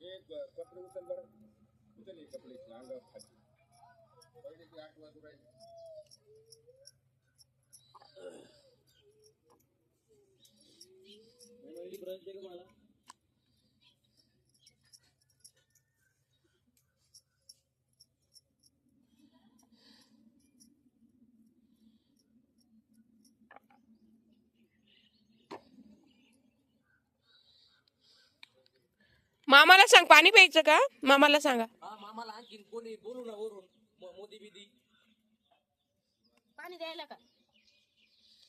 एक कपडे उचल बरं. उचल हे कपडे अंगावर खाली. पहिले ते आठ वाजू राहिले. मामाला सांग पाणी प्यायचं का? मामाला सांगा. हा मामाला आणखीन कोणी बोलू ना वरून. म- मोदी बिदी. पाणी द्यायला का?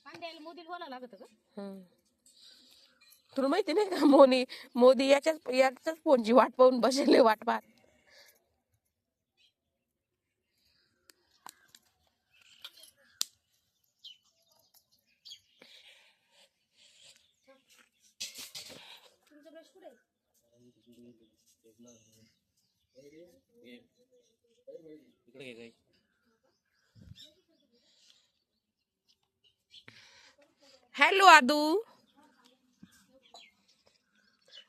पाणी द्यायला मोदीला बोलावं लागत का? हं. तुला माहिती नाही का मोनी मोदी याच्याच याच्याच फोनची वाट पाहून बसले वाट पाहत. तुमचा ब्रश कुठे हॅलो आदू।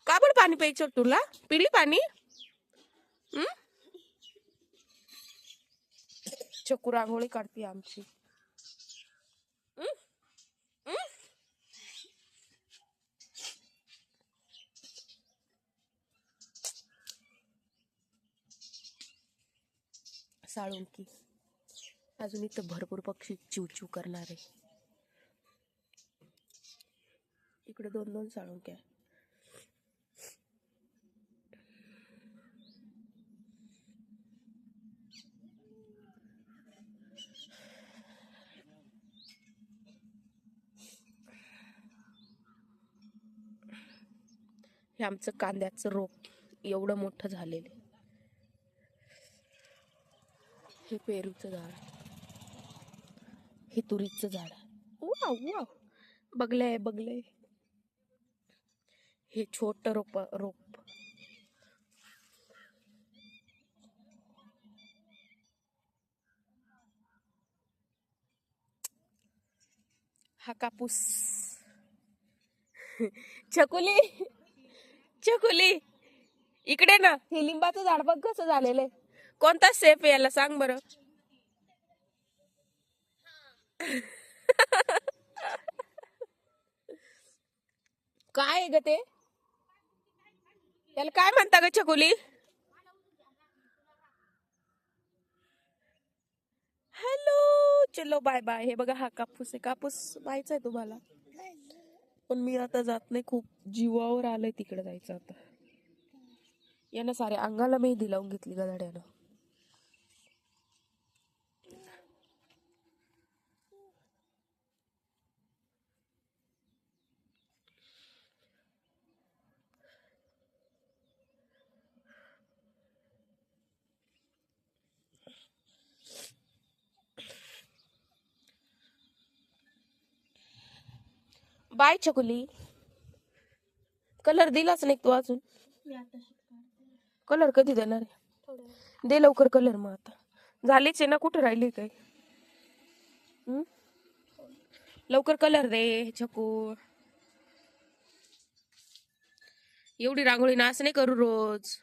का बरं पाणी प्यायचं तुला? पिली पाणी? चक्कू रांगोळी काढते आमची. साळुंकी अजून इथं भरपूर पक्षी चिवचिव करणार आहे. इकडे दोन दोन साळुंक्या हे आमचं कांद्याचं रोप एवढं मोठं झालेलं आहे. हे पेरूचं झाड हे तुरीचं झाड वाव वाव. बघलंय बघलंय हे छोट रोप रोप. हा कापूस. छकुली छकुली इकडे ना. हे लिंबाचं झाड बघ कसं झालेलं आहे. कोणता सेफ आहे याला सांग बरं. काय आहे ग ते? त्याला काय म्हणता ग चकुली हॅलो चलो बाय बाय हे बघा हा कापूस आहे. कापूस पाहायचा आहे तुम्हाला. पण मी आता जात नाही. खूप जीवावर आलंय तिकडे जायचं आता. यानं साऱ्या अंगाला मेहंदी लावून घेतली गदाड्यानं बाय छकुली. कलर दिलाच नाही तू अजून. कलर कधी देणार आहे? दे लवकर कलर मग आता. झालीच आहे ना कुठं राहिली काय? लवकर कलर दे छकू. एवढी रांगोळी नाच नाही करू रोज.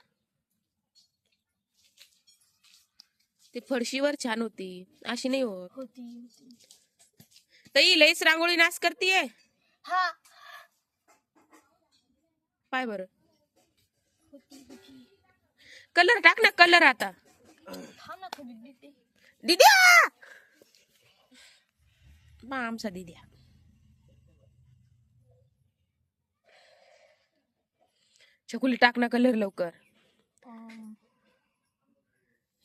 ते फरशीवर छान होती. अशी नाही होत. तई लईच रांगोळी नाच करतीये. हा. पाय बरं. कलर टाक ना कलर आता. दिद्या आमचा दिद्या छकुली टाक ना कलर लवकर.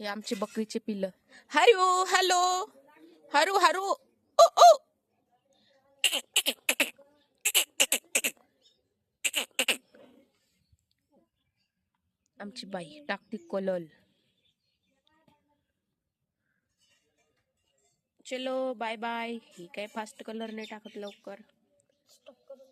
हे आमचे बकरीचे पिल्ल. Hello hello. हरू हरू. ओ ओ. आमची बाई टाकती कलल. चलो बाय बाय ही काय फास्ट कलर नाही टाकत लवकर. करून